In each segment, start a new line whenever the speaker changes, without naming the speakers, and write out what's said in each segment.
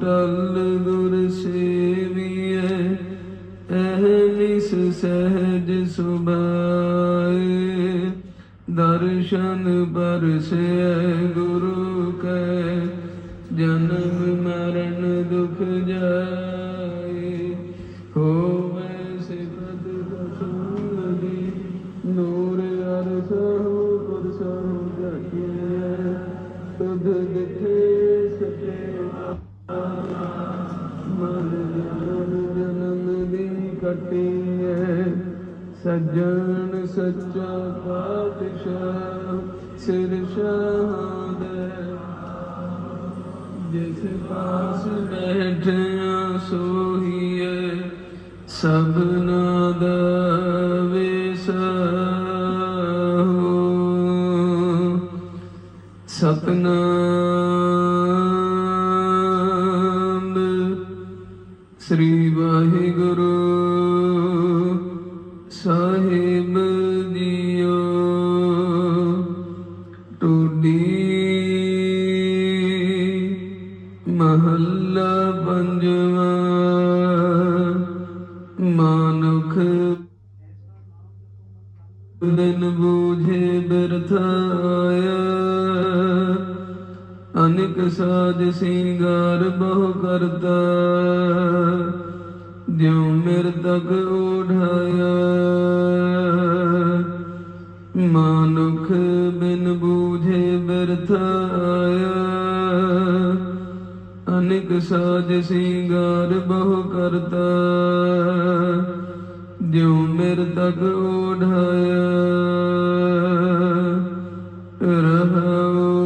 ਟਲ ਗੁਰ ਸੇਵੀਐ ਅਹਨਿਸ ਸਹਿਜ ਸੁਭਾਏ। ਦਰਸ਼ਨ ਪਰਸੈ ਗੁਰੂ ਕੈ, ਜਨਮ ਮਰਨ ਦੁਖ ਜਾਏ। ਹੋਵੇ ਸਿਫਤ ਦਸੂਦੀ ਨੂਰ ਅਰਸਹੁ ਪੁਰਸਹੁ ਜਕੀਐ ਤੁਧ ਦਿਥੇ ਸੱਜਣ ਸੱਚਾ ਪਾਤਸ਼ਾਹ ਸਿਰ ਸ਼ਹਾਦੈ ਜਿਸ ਪਾਸ ਬੈਠਿਆ ਸੋਹੀਏ ਸਭਨਾ ਦਾ ਵਿਸਾ ਸਤਨਾਮ ਸ੍ਰੀ ਵਾਹਿਗੁਰੂ ਸਾਹਿਬ ਜੀਓ ਟੁੱਡੀ ਮਹੱਲਾ ਪੰਜਵਾ ਮਾਨੁਖ ਬਿਨ ਬੂਝੇ ਬਿਰਥਾਇਆ। ਅਨਿਕ ਸਾਜ ਸਿੰਗਾਰ ਬਹੁ ਕਰਤਾ ਜਿਉ ਮਿਰ ਤਕ ਉਠਾਇਆ। ਮਾਨੁਖ ਬਿਨ ਬੂਝੇ ਬਿਰਥਾਇਆ। ਅਨਿਕ ਸਾਜ ਸਿੰਗਾਰ ਬਹੁ ਕਰਤਾ। ਜਿਉ ਮਿਰ ਤਕ ਉਠਾਇਆ। ਰਹਾਉ।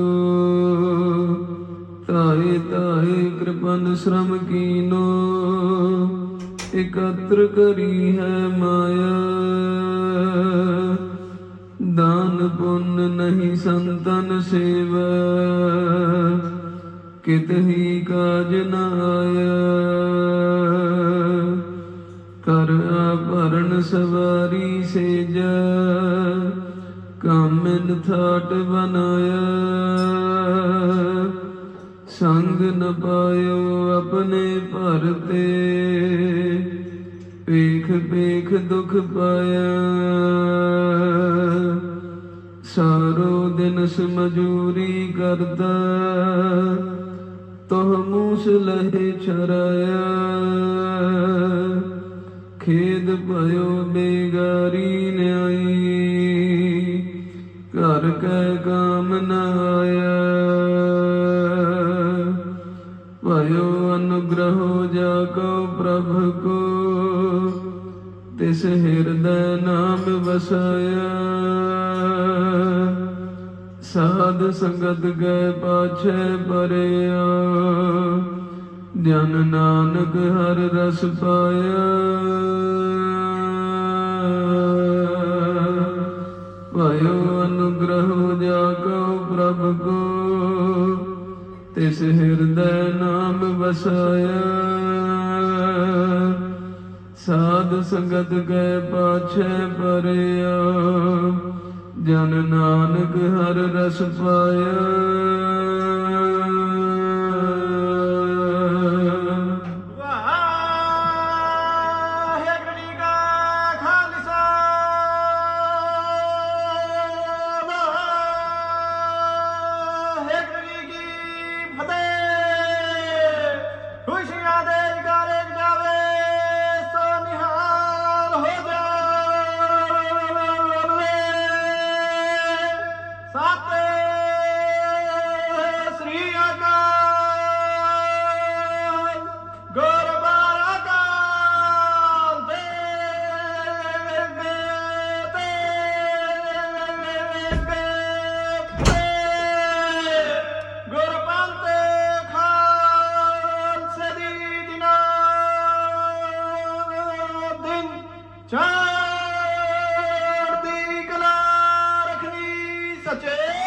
ਤਾਏ ਤਾਏ ਕਿਰਪਨ ਸ਼ਰਮ ਕੀਨੋ ਇਕਤਰ ਕਰੀ ਹੈ ਮਾਇਆ। ਦਾਨ ਪੁੰਨ ਨਹੀਂ ਸੰਤਨ ਸੇਵਾ। ਕਿਤ ਹੀ ਕਾਜ ਨਾ ਆਇਆ। ਕਰ ਆਭਰਨ ਸਵਾਰੀ ਸੇਜ। ਕਾਮਨ ਥਾਟ ਬਨਾਇਆ ਸੰਗ ਨ ਪਾਇਓ ਆਪਣੇ ਭਰਤੇ ਵੇਖ ਵੇਖ ਦੁਖ ਪਾਇਆ। ਸਾਰੋ ਦਿਨ ਸਮਜੂਰੀ ਕਰਦਾ। ਤੋਹ ਮੂਸ ਲਹੇ ਛਰਾਇਆ ਖੇਦ ਭਇਓ ਬੇਗਾਰੀ ਨਿਆਈ। ਘਰ ਕੈ ਕਾਮ ਨਾ ਆਇਆ। ਭਇਓ ਅਨੁਗ੍ਰਹੋ ਜਾ ਕੋ ਪ੍ਰਭ ਕੋ। ਤਿਸ ਹਿਰਦੈ ਨਾਮ ਵਸਾਇਆ। ਸਾਧ ਸੰਗਤ ਗਏ ਪਾਛੈ ਪਰਿਆ। ਜਨ ਨਾਨਕ ਹਰ ਰਸ ਪਾਇਆ। ਭਇਓ ਅਨੁਗ੍ਰਹ ਜਾ ਕਉ ਪ੍ਰਭ ਕੋ। ਤਿਸ ਹਿਰਦੈ ਨਾਮ ਵਸਾਇਆ। ਸਾਧ ਸੰਗਤ ਗਏ ਪਾਛੈ ਪਰਿਆ ਜਨ ਨਾਨਕ ਹਰ ਰਸ ਪਾਇਆ।
Krishna Such a